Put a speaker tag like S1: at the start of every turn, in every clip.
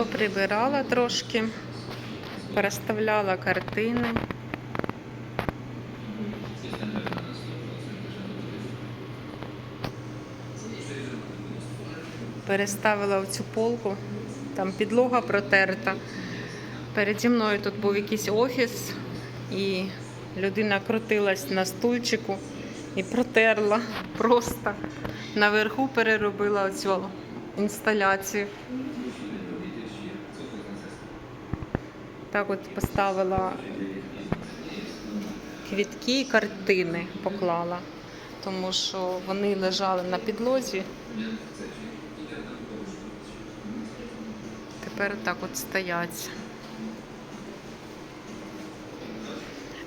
S1: поприбирала трошки, переставляла картини. Переставила в цю полку, там підлога протерта. Переді мною тут був якийсь офіс, і людина крутилась на стульчику і протерла просто. Наверху переробила оцю інсталяцію. Так от поставила квітки і картини поклала, тому що вони лежали на підлозі. Тепер так от стоять.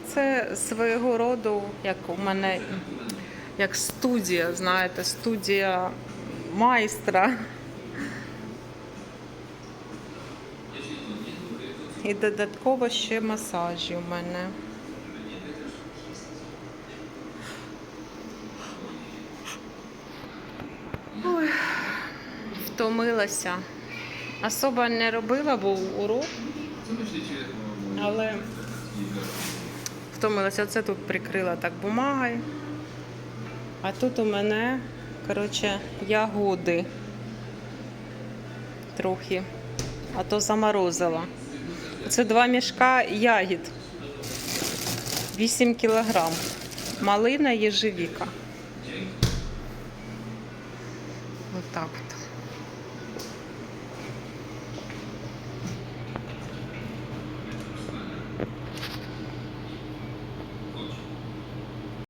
S1: Це свого роду, як у мене, як студія, знаєте, студія майстра. І додатково ще масажі у мене. Ой, втомилася. Особо не робила, був урок, але втомилася. Оце тут прикрила так бумагою. А тут у мене, коротше, ягоди трохи, а то заморозила. Це два мішка ягід. 8 кілограм. Малина єжевіка. Отак от.